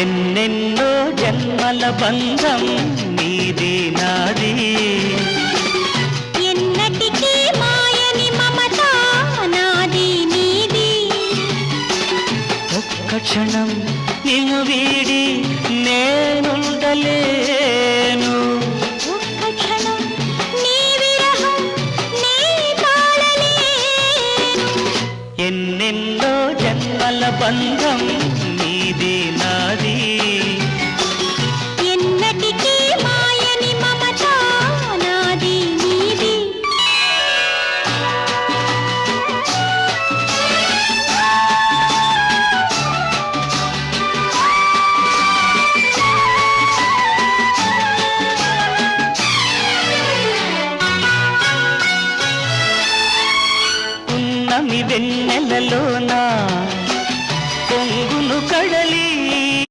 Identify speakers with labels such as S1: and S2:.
S1: ఎన్నెన్నో జన్మల బంధం నీది నాది.
S2: ఎన్నటికీ మాయని మమత నాది నీది.
S1: ఒక్క క్షణం నిన్ను వీడి నేనుండలేను.
S2: ఒక్క క్షణం నీ విరహం నీ తాళలేను
S1: ఎన్నెన్నో జన్మల బంధం నాది
S2: వెన్నెలలోనా?
S1: పొంగును కడలి